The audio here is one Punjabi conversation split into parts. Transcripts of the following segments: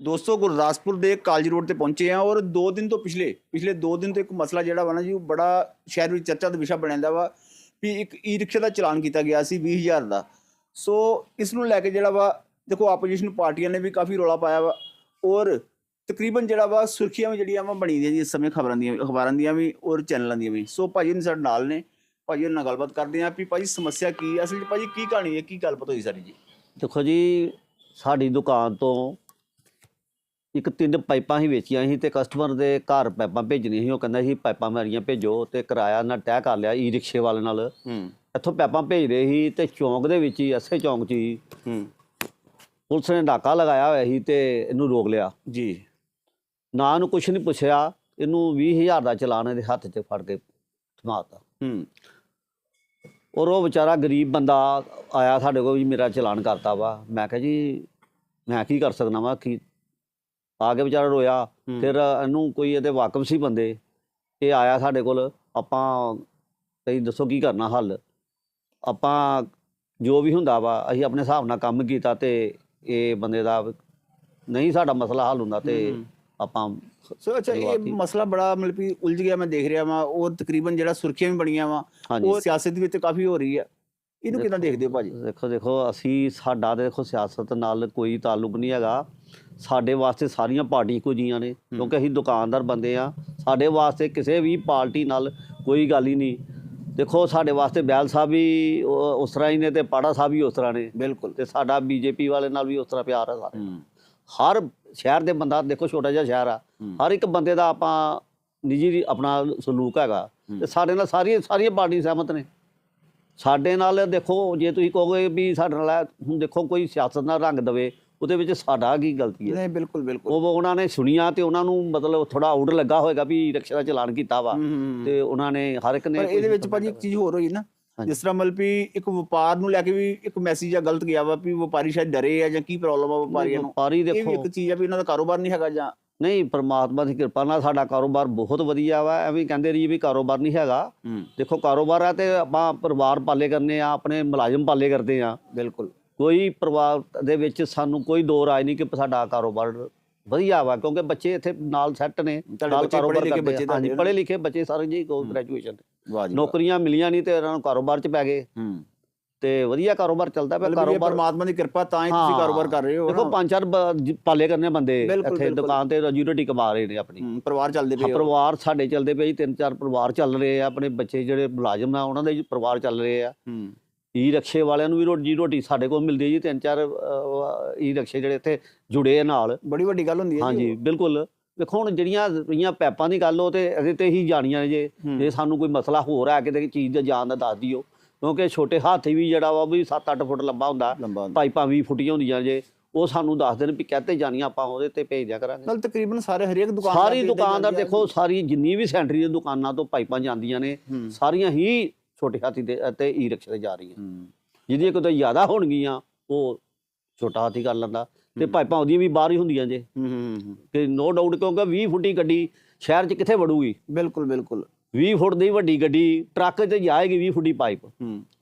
ਦੋਸਤੋ, ਗੁਰਦਾਸਪੁਰ ਦੇ ਕਾਲਜ ਰੋਡ ਤੇ ਪਹੁੰਚੇ ਆ ਔਰ 2 ਦਿਨ ਤੋਂ ਪਿਛਲੇ ਪਿਛਲੇ 2 ਦਿਨ ਤੋਂ ਇੱਕ ਮਸਲਾ ਜਿਹੜਾ ਵਾ ਨਾ ਜੀ, ਉਹ ਬੜਾ ਸ਼ਹਿਰ ਵਿੱਚ ਚਰਚਾ ਦਾ ਵਿਸ਼ਾ ਬਣਿਆ ਵਾ ਵੀ ਇੱਕ ਈ ਰਿਕਸ਼ਾ ਦਾ ਚਲਾਨ ਕੀਤਾ ਗਿਆ ਸੀ 20000 ਦਾ। ਸੋ, ਇਸ ਨੂੰ ਲੈ ਕੇ ਜਿਹੜਾ ਵਾ, ਦੇਖੋ, ਆਪੋਜੀਸ਼ਨ ਪਾਰਟੀਆਂ ਨੇ ਵੀ ਕਾਫੀ ਰੌਲਾ ਪਾਇਆ ਵਾ ਔਰ ਤਕਰੀਬਨ ਜਿਹੜਾ ਵਾ ਸੁਰਖੀਆਂ ਵੀ ਜਿਹੜੀਆਂ ਵਾ ਬਣੀ ਦੀਆਂ ਜੀ, ਇਸ ਸਮੇਂ ਖਬਰਾਂ ਦੀਆਂ, ਅਖਬਾਰਾਂ ਦੀਆਂ ਵੀ ਔਰ ਚੈਨਲਾਂ ਦੀਆਂ ਵੀ। ਸੋ, ਭਾਜੀ ਨੇ ਸਾਡੇ ਨਾਲ ਨੇ, ਭਾਜੀ ਉਹਨਾਂ ਨਾਲ ਗੱਲਬਾਤ ਕਰਦੇ ਆਂ ਵੀ ਭਾਜੀ ਸਮੱਸਿਆ ਕੀ ਅਸਲ 'ਚ ਭਾਜੀ ਕੀ ਕਹਾਣੀ ਹੈ, ਕੀ ਗੱਲਬਾਤ ਹੋਈ ਸਾਰੀ ਜੀ? ਦੇਖੋ ਜੀ, ਸਾਡੀ ਦੁਕਾਨ ਤੋਂ ਇੱਕ ਤਿੰਨ ਪਾਈਪਾਂ ਹੀ ਵੇਚੀਆਂ ਸੀ ਤੇ ਕਸਟਮਰ ਦੇ ਘਰ ਪਾਈਪਾਂ ਭੇਜਣੀਆਂ ਸੀ ਉਹ ਕਹਿੰਦਾ ਸੀ ਪਾਈਪਾਂ ਮੇਰੀਆਂ ਭੇਜੋ ਤੇ ਕਿਰਾਇਆ ਨਾਲ ਤੈਅ ਕਰ ਲਿਆ ਈ ਰਿਕਸ਼ੇ ਵਾਲੇ ਨਾਲ। ਹੂੰ। ਇੱਥੋਂ ਪਾਈਪਾਂ ਭੇਜ ਰਹੇ ਸੀ ਤੇ ਚੌਂਕ ਦੇ ਵਿੱਚ ਹੀ ਐਸੇ ਚੌਂਕ 'ਚ ਹੀ ਹੂੰ। ਪੁਲਿਸ ਨੇ ਨਾਕਾ ਲਗਾਇਆ ਹੋਇਆ ਸੀ ਤੇ ਇਹਨੂੰ ਰੋਕ ਲਿਆ। ਜੀ। ਨਾ ਇਹਨੂੰ ਕੁਝ ਨਹੀਂ ਪੁੱਛਿਆ ਇਹਨੂੰ 20000 ਦਾ ਚਲਾਨ ਇਹਦੇ ਹੱਥ 'ਚ ਫੜ ਕੇ ਥਮਾਤਾ ਹੂੰ। ਔਰ ਉਹ ਵਿਚਾਰਾ ਗਰੀਬ ਬੰਦਾ ਆਇਆ ਸਾਡੇ ਕੋਲ ਵੀ ਮੇਰਾ ਚਲਾਨ ਕਰਤਾ ਵਾ। ਮੈਂ ਕਿਹਾ ਜੀ ਮੈਂ ਕੀ ਕਰ ਸਕਦਾ ਵਾ? ਕੀ ਆ ਕੇ ਵਿਚਾਰਾ ਰੋਇਆ। ਫਿਰ ਇਹਨੂੰ ਕੋਈ ਇਹਦੇ ਵਾਕਫ ਸੀ ਬੰਦੇ ਇਹ ਆਇਆ ਸਾਡੇ ਕੋਲ ਆਪਾਂ ਕਈ ਦੱਸੋ ਕੀ ਕਰਨਾ ਹੱਲ ਆਪਾਂ ਜੋ ਵੀ ਹੁੰਦਾ ਵਾ ਅਸੀਂ ਆਪਣੇ ਹਿਸਾਬ ਨਾਲ ਕੰਮ ਕੀਤਾ ਤੇ ਇਹ ਬੰਦੇ ਦਾ ਨਹੀਂ ਸਾਡਾ ਮਸਲਾ ਹੱਲ ਹੁੰਦਾ ਤੇ। ਆਪਾਂ ਸੋ ਅੱਛਾ ਇਹ। ਮਸਲਾ ਬੜਾ ਮਤਲਬ ਵੀ ਉਲਝ ਗਿਆ ਮੈਂ ਦੇਖ ਰਿਹਾ ਵਾਂ ਔਰ ਤਕਰੀਬਨ ਜਿਹੜਾ ਸੁਰਖੀਆਂ ਵੀ ਬਣੀਆਂ ਵਾਂ ਉਹ ਸਿਆਸਤ ਵਿੱਚ ਕਾਫੀ ਹੋ ਰਹੀ ਹੈ ਇਹਨੂੰ ਕਿਦਾਂ ਦੇਖਦੇ ਹੋ ਭਾਜੀ ਦੇਖੋ ਦੇਖੋ ਅਸੀਂ ਸਾਡਾ ਦੇਖੋ ਸਿਆਸਤ ਨਾਲ ਕੋਈ ਤਾਲੁਕ ਨਹੀਂ ਹੈਗਾ ਸਾਡੇ ਵਾਸਤੇ ਸਾਰੀਆਂ ਪਾਰਟੀ ਇੱਕੋ ਜੀਆਂ ਨੇ ਕਿਉਂਕਿ ਅਸੀਂ ਦੁਕਾਨਦਾਰ ਬੰਦੇ ਆ। ਸਾਡੇ ਵਾਸਤੇ ਕਿਸੇ ਵੀ ਪਾਰਟੀ ਨਾਲ ਕੋਈ ਗੱਲ ਹੀ ਨਹੀਂ। ਦੇਖੋ ਸਾਡੇ ਵਾਸਤੇ ਬੈਲ ਸਾਹਿਬ ਵੀ ਉਹ- ਉਸ ਤਰ੍ਹਾਂ ਹੀ ਨੇ ਤੇ ਪਾੜਾ ਸਾਹਿਬ ਵੀ ਉਸ ਤਰ੍ਹਾਂ ਨੇ। ਬਿਲਕੁਲ। ਤੇ ਸਾਡਾ ਬੀਜੇਪੀ ਵਾਲੇ ਨਾਲ ਵੀ ਉਸ ਤਰ੍ਹਾਂ ਪਿਆਰ ਹੈ। ਸਾਰਾ ਹਰ ਸ਼ਹਿਰ ਦੇ ਬੰਦਾ ਦੇਖੋ ਛੋਟਾ ਜਿਹਾ ਸ਼ਹਿਰ ਆ। ਹੂੰ। ਹਰ ਇੱਕ ਬੰਦੇ ਦਾ ਆਪਾਂ ਨਿੱਜੀ ਆਪਣਾ ਸਲੂਕ ਹੈਗਾ। ਤੇ ਸਾਡੇ ਨਾਲ ਸਾਰੀਆਂ ਸਾਰੀਆਂ ਪਾਰਟੀ ਸਹਿਮਤ ਨੇ। ਸਾਡੇ ਨਾਲ ਦੇਖੋ ਜੇ ਤੁਸੀਂ ਕਹੋਗੇ ਵੀ ਸਾਡੇ ਨਾਲ ਹੈ, ਹੁਣ ਦੇਖੋ ਕੋਈ ਸਿਆਸਤ ਨਾਲ ਰੰਗ ਦਵੇ ਉਹਦੇ ਵਿੱਚ ਸਾਡਾ ਕੀ ਗਲਤੀ ਹੈ? ਨਹੀਂ ਬਿਲਕੁਲ ਬਿਲਕੁਲ। ਉਹ ਉਹਨਾਂ ਨੇ ਸੁਣੀਆਂ ਤੇ ਉਹਨਾਂ ਨੂੰ ਮਤਲਬ ਥੋੜਾ ਆਊਟ ਲੱਗਾ ਹੋਏਗਾ ਵੀ ਰਿਕਸ਼ਾ ਦਾ ਚਲਾਨ ਕੀਤਾ ਵਾ। ਤੇ ਉਹਨਾਂ ਨੇ ਹਰ ਇੱਕ ਨੇ ਪਰ ਇਹਦੇ ਵਿੱਚ ਭਾਜੀ ਇੱਕ ਚੀਜ਼ ਹੋਰ ਹੋਈ ਨਾ। ਜਿਸ ਤਰ੍ਹਾਂ ਮਤਲਬ ਵੀ ਇੱਕ ਵਪਾਰ ਨੂੰ ਲੈ ਕੇ ਵੀ ਇੱਕ ਮੈਸੇਜ ਆ ਗਲਤ ਗਿਆ ਵਾ ਵੀ ਵਪਾਰੀ ਸ਼ਾਇਦ ਡਰੇ ਆ ਜਾਂ ਕੀ ਪ੍ਰੋਬਲਮ ਆ ਵਪਾਰੀਆਂ ਨੂੰ। ਵਪਾਰੀ ਦੇਖੋ। ਇੱਕ ਚੀਜ਼ ਆ ਵੀ ਉਹਨਾਂ ਦਾ ਕਾਰੋਬਾਰ ਨਹੀਂ ਹੈਗਾ ਜਾਂ ਨਹੀਂ ਪ੍ਰਮਾਤਮਾ ਦੀ ਕਿਰਪਾ ਨਾਲ ਸਾਡਾ ਕਾਰੋਬਾਰ ਬਹੁਤ ਵਧੀਆ ਵਾ। ਐਵੇਂ ਕਹਿੰਦੇ ਰਹੀ ਵੀ ਕਾਰੋਬਾਰ ਨਹੀਂ ਹੈਗਾ। ਦੇਖੋ ਕਾਰੋਬਾਰ ਆ ਤੇ ਆਪਾਂ ਪਰਿਵਾਰ ਪਾਲੇ ਕਰਨੇ ਆ ਆਪਣੇ ਮੁਲਾਜ਼ਮ ਪਾਲੇ ਕਰਦੇ ਆ। ਬਿਲਕੁਲ। ਕੋਈ ਪਰਿਵਾਰ ਦੇ ਵਿੱਚ ਸਾਨੂੰ ਕੋਈ ਦੋ ਰਾਏ ਨਹੀਂ ਕਿ ਸਾਡਾ ਕਾਰੋਬਾਰ ਵਧੀਆ ਵਾ ਕਿਉਂਕਿ ਬੱਚੇ ਇੱਥੇ ਨਾਲ ਸੈੱਟ ਨੇ ਨਾਲ ਕਾਰੋਬਾਰ ਕਰਦੇ ਆ। ਬੱਚੇ ਹਾਂਜੀ ਪੜ੍ਹੇ ਲਿਖੇ ਬੱਚੇ ਸਾਰੇ ਜੀ ਕੋ ਗ੍ਰੈਜੂਏਸ਼ਨ। ਨੌਕਰੀਆਂ ਮਿਲੀਆਂ ਨਹੀਂ ਤੇ ਇਹਨਾਂ ਨੂੰ ਕਾਰੋਬਾਰ 'ਚ ਪੈ ਗਏ ਤੇ ਵਧੀਆ ਕਾਰੋਬਾਰ ਚੱਲਦਾ ਪਿਆ ਕਾਰੋਬਾਰ ਪਰਮਾਤਮਾ ਦੀ ਕਿਰਪਾ ਤਾਂ ਹੀ ਤੁਸੀਂ। ਕਾਰੋਬਾਰ ਕਰ ਰਹੇ ਹੋ ਦੇਖੋ। ਪੰਜ ਚਾਰ ਪਾਲੇ ਕਰਨੇ ਬੰਦੇ ਇੱਥੇ। ਦੁਕਾਨ ਤੇ ਰੋਜੀ ਰੋਟੀ ਕਮਾ ਰਹੇ ਨੇ ਆਪਣੀ ਪਰਿਵਾਰ ਚੱਲਦੇ ਪਏ। ਪਰਿਵਾਰ ਸਾਡੇ ਚੱਲਦੇ ਪਏ ਜੀ ਤਿੰਨ ਚਾਰ ਪਰਿਵਾਰ ਚੱਲ ਰਹੇ ਆ ਆਪਣੇ ਬੱਚੇ ਜਿਹੜੇ ਮੁਲਾਜ਼ਮ ਆ ਉਹਨਾਂ ਦੇ ਪਰਿਵਾਰ ਚੱਲ ਰਹੇ ਆ ਈ ਰਿਕਸ਼ੇ ਵਾਲਿਆਂ ਨੂੰ ਵੀ ਰੋਜੀ ਰੋਟੀ ਸਾਡੇ ਕੋਲ ਮਿਲਦੀ ਹੈ ਜੀ ਤਿੰਨ ਚਾਰ ਈ ਰਿਕਸ਼ੇ ਜਿਹੜੇ ਇੱਥੇ ਜੁੜੇ ਆ ਨਾਲ। ਬੜੀ ਵੱਡੀ ਗੱਲ ਹੁੰਦੀ ਹੈ ਜੀ ਹਾਂਜੀ ਬਿਲਕੁਲ। ਦੇਖੋ ਹੁਣ ਜਿਹੜੀਆਂ ਰਹੀਆਂ ਪੈਪਾਂ ਦੀ ਗੱਲ ਉਹ ਤੇ ਅਸੀਂ ਤੇ ਹੀ ਜਾਣੀਆਂ ਨੇ ਜੇ। ਜੇ ਸਾਨੂੰ ਕੋਈ ਮਸਲਾ ਹੋਰ ਆ ਕਿਤੇ ਚੀਜ਼ ਦਾ ਜਾਣ ਦਾ ਦੱਸ ਦਿਓ। ਕਿਉਂਕਿ ਛੋਟੇ ਹਾਥੀ ਵੀ ਜਿਹੜਾ ਵਾ ਉਹ ਵੀ 7-8 ਫੁੱਟ ਲੰਬਾ ਹੁੰਦਾ। ਪਾਈਪਾਂ 20 ਫੁੱਟੀਆਂ ਹੁੰਦੀਆਂ ਜੇ। ਉਹ ਸਾਨੂੰ ਦੱਸ ਦੇਣ ਵੀ ਕਹਤੇ ਜਾਣੀਆਂ ਆਪਾਂ ਉਹਦੇ ਤੇ ਭੇਜ ਦਿਆ ਕਰਾਂਗੇ। ਨਾਲ ਤਕਰੀਬਨ ਸਾਰੇ ਹਰੇਕ ਦੁਕਾਨਦਾਰ ਸਾਰੀ ਦੁਕਾਨਦਾਰ। ਦੇਖੋ ਸਾਰੀ ਜਿੰਨੀ ਵੀ ਸੈਂਟਰੀ ਦੀਆਂ ਦੁਕਾਨਾਂ ਤੋਂ ਪਾਈਪਾਂ ਜਾਂਦੀਆਂ ਨੇ। ਸਾਰੀਆਂ ਹੀ ਛੋਟੇ ਹਾਥੀ ਦੇ ਅਤੇ ਈ ਰਿਕਸ਼ੇ ਤੇ ਜਾ ਰਹੀਆਂ। ਹੂੰ। ਜਿਹਦੀਆਂ ਕਿਤੇ ਜ਼ਿਆਦਾ ਹੋਣਗੀਆਂ ਉਹ ਛੋਟਾ ਹਾਥੀ ਕਰ ਲੈਂਦਾ ਤੇ ਪਾਈਪਾਂ ਉਹਦੀਆਂ ਵੀ ਬਾਹਰ ਹੀ ਹੁੰਦੀਆਂ ਜੇ। ਕਿ ਨੋ ਡਾਊਟ ਕਿਉਂਕਿ 20 ਫੁੱਟੀ ਗੱਡੀ ਸ਼ਹਿਰ 'ਚ ਕਿੱਥੇ ਵੜੂਗੀ? ਬਿਲਕੁਲ ਬਿਲਕੁਲ। 20 ਫੁੱਟ ਦੀ ਵੱਡੀ ਗੱਡੀ ਟਰੱਕ ਤੇ ਜਾਏਗੀ 20 ਫੁੱਟੀ ਪਾਈਪ।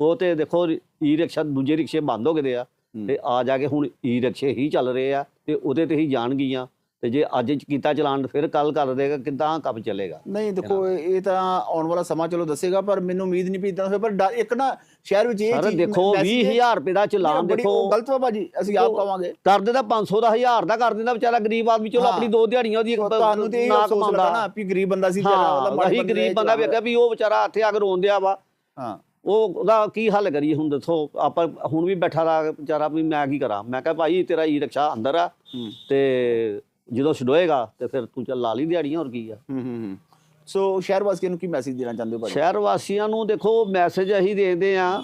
ਉਹ ਤੇ ਦੇਖੋ ਈ ਰਿਕਸ਼ਾ ਦੂਜੇ ਰਿਕਸ਼ੇ ਬੰਦ ਹੋ ਗਏ ਆ। ਤੇ ਆ ਜਾ ਕੇ ਹੁਣ ਈ ਰਿਕਸ਼ੇ ਹੀ ਚੱਲ ਰਹੇ ਆ ਤੇ ਉਹਦੇ ਤੇ ਹੀ ਜਾਣਗੀਆਂ। ਤੇ ਜੇ ਅੱਜ ਚ ਕੀਤਾ ਚਲਾਨ ਫਿਰ ਕੱਲ ਕਰ ਦੇਗਾ ਕਿਦਾਂ ਕੰਮ ਚੱਲੇਗਾ? ਨਹੀਂ ਦੇਖੋ ਇਹ ਤਾਂ ਆਉਣ ਵਾਲਾ ਸਮਾਂ ਚਲੋ ਦੱਸੇਗਾ ਪਰ ਮੈਨੂੰ ਉਮੀਦ ਨਹੀਂ ਵੀ ਇਦਾਂ ਹੋਵੇ ਪਰ ਇੱਕ ਨਾ ਸ਼ਹਿਰ ਵਿੱਚ ਇਹ ਸਰ ਚੀਜ਼ ਦੇਖੋ message ਹੈ- 20000 ਰੁਪਏ ਦਾ ਚਲਾਨ ਦੇਖੋ। ਗਲਤ ਵਾ ਭਾਜੀ ਅਸੀਂ ਆਪ ਕਵਾਂਗੇ ਕਰ ਦਿੰਦਾ 500 ਦਾ 1000 ਦਾ ਕਰ ਦਿੰਦਾ ਵਿਚਾਰਾ ਗਰੀਬ ਆਦਮੀ ਚਲੋ। ਆਪਣੀ ਦੋ ਦਿਹਾੜੀਆਂ ਉਹਦੀ ਉਹ ਤੁਹਾਨੂੰ ਤੇ ਇਹ ਨਾ ਅਫਸੋਸ ਲੱਗਾ ਕਮਾਉਂਦਾ ਨਾ ਵੀ ਗਰੀਬ ਬੰਦਾ ਸੀ ਵਿਚਾਰਾ ਉਹਦਾ ਗਰੀਬ ਬੰਦਾ। ਵੇਖਿਆ ਵੀ ਉਹ ਵਿਚਾਰਾ ਇੱਥੇ ਆ ਕੇ ਰੋਣ ਦਿਆ ਵਾ। ਹਾਂ। ਉਹ ਉਹਦਾ ਕੀ ਹੱਲ ਕਰੀਏ ਹੁਣ ਦੱਸੋ ਆਪਾਂ ਹੁਣ ਵੀ ਬੈਠਾ ਦਾ ਵਿਚਾਰਾ ਵੀ ਮੈਂ ਕੀ ਕਰਾਂ? ਮੈਂ ਕਿਹਾ ਭਾਈ ਤੇਰਾ ਈ ਰਿਕਸ਼ਾ ਅੰਦਰ ਆ ਤੇ ਜਦੋਂ ਛਡੋਏਗਾ ਤੇ ਫਿਰ ਤੂੰ ਚੱਲ ਲਾ ਲਈ ਦਿਹਾੜੀਆਂ ਹੋਰ ਕੀ ਆ। ਹੂੰ ਹੂੰ ਹੂੰ। ਸੋ ਸ਼ਹਿਰ ਵਾਸੀਆਂ ਨੂੰ ਕੀ ਮੈਸੇਜ ਦੇਣਾ ਚਾਹੁੰਦੇ ਹੋ ਭਾਜੀ? ਸ਼ਹਿਰ ਵਾਸੀਆਂ ਨੂੰ ਦੇਖੋ ਮੈਸੇਜ ਅਸੀਂ ਦੇਦੇ ਆ।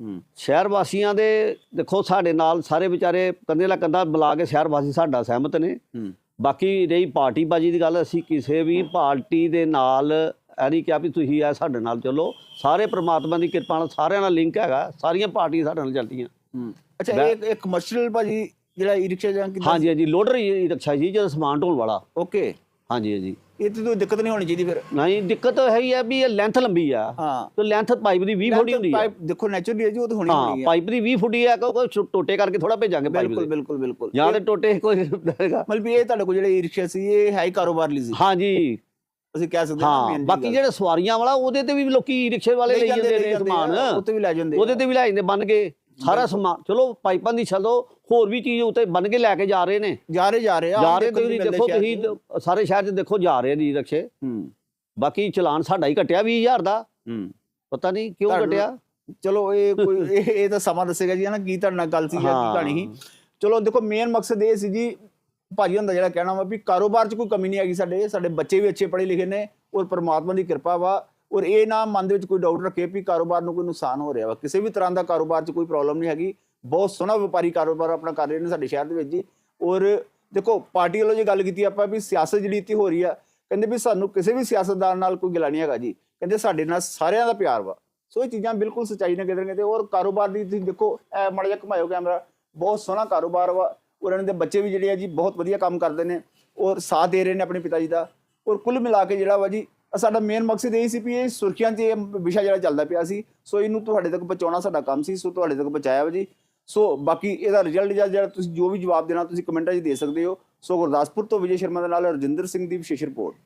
ਹੂੰ। ਸ਼ਹਿਰ ਵਾਸੀਆਂ ਦੇ ਦੇਖੋ ਸਾਡੇ ਨਾਲ ਸਾਰੇ ਵਿਚਾਰੇ ਕੰਧੇ ਨਾਲ ਕੰਧਾ ਮਿਲਾ ਕੇ ਸ਼ਹਿਰ ਵਾਸੀ ਸਾਡਾ ਸਹਿਮਤ ਨੇ। ਹੂੰ। ਬਾਕੀ ਰਹੀ ਪਾਰਟੀ ਬਾਜੀ ਦੀ ਗੱਲ ਅਸੀਂ ਕਿਸੇ ਵੀ ਪਾਰਟੀ ਦੇ ਨਾਲ ਨਹੀਂ ਕਿਹਾ ਵੀ ਤੁਸੀਂ ਆ ਸਾਡੇ ਨਾਲ ਚੱਲੋ। ਸਾਰੇ ਪ੍ਰਮਾਤਮਾ ਦੀ ਕਿਰਪਾ ਨਾਲ ਸਾਰਿਆਂ ਨਾਲ ਲਿੰਕ ਹੈਗਾ ਸਾਰੀਆਂ ਪਾਰਟੀਆਂ ਸਾਡੇ ਨਾਲ ਚੱਲਦੀਆਂ। ਹੂੰ। ਅੱਛਾ ਇਹ ਇੱਕ ਕਮਰਸ਼ੀਅਲ ਭਾਜੀ ਜਿਹੜਾ ਈ ਰਿਕਸ਼ਾ ਜਾਂ ਕਿਦਾਂ ਹਾਂਜੀ ਹਾਂਜੀ ਲੋਡਰ ਹੀ ਰਿਕਸ਼ਾ ਜੀ ਜਿਹੜਾ ਸਮਾਨ ਢੋਣ ਵਾਲਾ। ਓਕੇ। ਹਾਂਜੀ ਹਾਂਜੀ। ਇਹ ਤੇ ਕੋਈ ਦਿੱਕਤ ਨਹੀਂ ਹੋਣੀ ਚਾਹੀਦੀ ਫਿਰ? ਨਹੀਂ ਦਿੱਕਤ ਹੈ ਹੀ ਹੈ ਵੀ ਇਹ ਲੈਂਥ ਲੰਬੀ ਆ। ਹਾਂ। ਤੇ ਲੈਂਥ ਪਾਈਪ ਦੀ 20 ਫੁੱਟ ਹੀ ਹੁੰਦੀ ਹੈ ਪਾਈਪ ਦੇਖੋ ਨੈਚੁਰਲੀ ਹੈ ਜੀ ਉਹ ਤਾਂ ਹੋਣੀ ਹੋਣੀ ਹੈ ਪਾਈਪ ਦੀ 20 ਫੁੱਟ ਹੀ ਹੈ ਕੋਈ ਟੋਟੇ ਕਰਕੇ ਥੋੜਾ ਭੇਜਾਂਗੇ ਪਾਈਪ ਬਿਲਕੁਲ ਦੇ। ਬਿਲਕੁਲ ਬਿਲਕੁਲ। ਜਾਂ ਤੇ ਟੋਟੇ ਕੋਈ ਹੈਗਾ। ਮਤਲਬ ਇਹ ਤੁਹਾਡੇ ਕੋਲ ਜਿਹੜੇ ਈ-ਰਿਕਸ਼ਾ ਸੀ ਇਹ ਹੈ ਹੀ ਕਾਰੋਬਾਰ ਲਈ ਸੀ। ਹਾਂਜੀ। ਅਸੀਂ ਕਹਿ ਸਕਦੇ ਹਾਂ ਬਾਕੀ। ਜਿਹੜੇ ਸਵਾਰੀਆਂ ਵਾਲਾ ਉਹਦੇ ਤੇ ਵੀ ਲੋਕੀ ਰਿਕਸ਼ੇ ਵਾਲੇ ਲਈ ਜਾਂਦੇ ਨੇ ਸਮਾਨ। ਉੱਤੇ ਵੀ ਲੈ ਜਾਂਦੇ ਉਹਦੇ ਤੇ ਵੀ ਲੈ ਜਾਂਦੇ ਬਨ ਕੇ। ਸਾਰਾ ਸਮਾਨ ਚਲੋ ਪਾਈਪਾਂ ਦੀ ਛੱਡੋ ਹੋਰ ਵੀ ਚੀਜ਼ ਉੱਤੇ ਬਨ ਕੇ ਲੈ ਕੇ ਜਾ ਰਹੇ ਨੇ। ਜਾ ਰਹੇ ਜਾ ਰਹੇ। ਆ, ਜਾ ਰਹੇ ਤੁਸੀਂ ਦੇਖੋ ਤੁਸੀਂ ਸਾਰੇ ਸ਼ਹਿਰ 'ਚ ਦੇਖੋ ਜਾ ਰਹੇ ਨੇ ਰਿਕਸ਼ੇ ਹੂੰ। ਬਾਕੀ ਚਲਾਨ ਸਾਡਾ ਹੀ ਘਟਿਆ 20000 ਦਾ। ਹੂੰ। ਪਤਾ ਨਹੀਂ ਕਿਉਂ ਘਟਿਆ? ਚਲੋ ਇਹ ਕੋਈ ਇਹ ਤਾਂ ਸਮਾਂ ਦੱਸੇਗਾ ਜੀ ਨਾ? ਕੀ ਤੁਹਾਡੇ ਨਾਲ ਗੱਲ ਸੀ ਜਾਂ ਕੀ। ਕਹਾਣੀ ਸੀ? ਚਲੋ ਦੇਖੋ ਮੇਨ ਮਕਸਦ ਇਹ ਸੀ ਜੀ ਭਾਜੀ ਹੁੰਦਾ ਜਿਹੜਾ ਕਹਿਣਾ ਵਾ ਵੀ ਕਾਰੋਬਾਰ 'ਚ ਕੋਈ ਕਮੀ ਨਹੀਂ ਹੈਗੀ ਸਾਡੇ। ਸਾਡੇ ਬੱਚੇ ਵੀ ਅੱਛੇ ਪੜ੍ਹੇ ਲਿਖੇ ਨੇ ਔਰ ਪ੍ਰਮਾਤਮਾ ਦੀ ਕਿਰਪਾ ਵਾ ਔਰ ਇਹ ਨਾ ਮਨ ਦੇ ਵਿੱਚ ਕੋਈ ਡਾਊਟ ਰੱਖੇ ਵੀ ਕਾਰੋਬਾਰ ਨੂੰ ਕੋਈ ਨੁਕਸਾਨ ਹੋ ਰਿਹਾ ਵਾ। ਕਿਸੇ ਵੀ ਤਰ੍ਹਾਂ ਦਾ ਕਾਰੋਬਾਰ 'ਚ ਕੋਈ ਪ੍ਰੋਬਲਮ ਨਹੀਂ ਹੈਗੀ। ਬਹੁਤ ਸੋਹਣਾ ਵਪਾਰੀ ਕਾਰੋਬਾਰ ਆਪਣਾ ਕਰ ਰਹੇ ਨੇ ਸਾਡੇ ਸ਼ਹਿਰ ਦੇ ਵਿੱਚ ਜੀ। ਔਰ ਦੇਖੋ, ਪਾਰਟੀ ਵੱਲੋਂ ਜੇ ਗੱਲ ਕੀਤੀ ਆਪਾਂ ਵੀ ਸਿਆਸਤ ਜਿਹੜੀ ਇੱਥੇ ਹੋ ਰਹੀ ਆ, ਕਹਿੰਦੇ ਵੀ ਸਾਨੂੰ ਕਿਸੇ ਵੀ ਸਿਆਸਤਦਾਨ ਨਾਲ ਕੋਈ ਗਿਲਾ ਨਹੀਂ ਹੈਗਾ ਜੀ। ਕਹਿੰਦੇ ਸਾਡੇ ਨਾਲ ਸਾਰਿਆਂ ਦਾ ਪਿਆਰ ਵਾ। ਸੋ ਇਹ ਚੀਜ਼ਾਂ ਬਿਲਕੁਲ ਸੱਚਾਈ ਨਾਲ ਕਿਤੇ ਨਾ ਕਿਤੇ ਔਰ ਕਾਰੋਬਾਰ ਦੀ ਤੁਸੀਂ ਦੇਖੋ, ਇਹ ਮਾੜਾ ਜਿਹਾ ਘੁਮਾਇਓ ਕੈਮਰਾ ਬਹੁਤ ਸੋਹਣਾ ਕਾਰੋਬਾਰ ਵਾ। ਔਰ ਇਹਨਾਂ ਦੇ ਬੱਚੇ ਵੀ ਜਿਹੜੇ ਆ ਜੀ, ਬਹੁਤ ਵਧੀਆ ਕੰਮ ਕਰਦੇ ਨੇ। ਔਰ ਸਾਥ ਦੇ ਰਹੇ ਨੇ ਆਪਣੇ ਪਿਤਾ ਜੀ ਦਾ। ਔਰ ਕੁੱਲ ਮਿਲਾ ਕੇ ਜਿਹੜਾ ਵਾ ਜੀ ਸਾਡਾ ਮੇਨ ਮਕਸਦ ਇਹ ਸੀ ਵੀ ਇਹ ਸੁਰਖੀਆਂ 'ਚ ਇਹ ਵਿਸ਼ਾ ਜਿਹੜਾ ਚੱਲਦਾ ਪਿਆ ਸੀ। ਸੋ ਇਹਨੂੰ ਤੁਹਾਡੇ ਤੱਕ ਪਹੁੰਚਾਉਣਾ ਸਾਡਾ ਕੰਮ ਸੀ, ਸੋ ਤੁਹਾਡੇ ਤੱਕ ਪਹੁੰਚਾਇਆ ਵਾ ਜੀ। ਸੋ ਬਾਕੀ ਇਹਦਾ ਰਿਜ਼ਲਟ ਜਿਹੜਾ ਤੁਸੀਂ ਜੋ ਵੀ ਜਵਾਬ ਦੇਣਾ ਤੁਸੀਂ ਕਮੈਂਟਾਂ 'ਚ ਦੇ ਸਕਦੇ ਹੋ। ਸੋ ਗੁਰਦਾਸਪੁਰ ਤੋਂ ਵਿਜੇ ਸ਼ਰਮਾ ਦੇ ਨਾਲ ਰਜਿੰਦਰ ਸਿੰਘ ਦੀ ਵਿਸ਼ੇਸ਼ ਰਿਪੋਰਟ।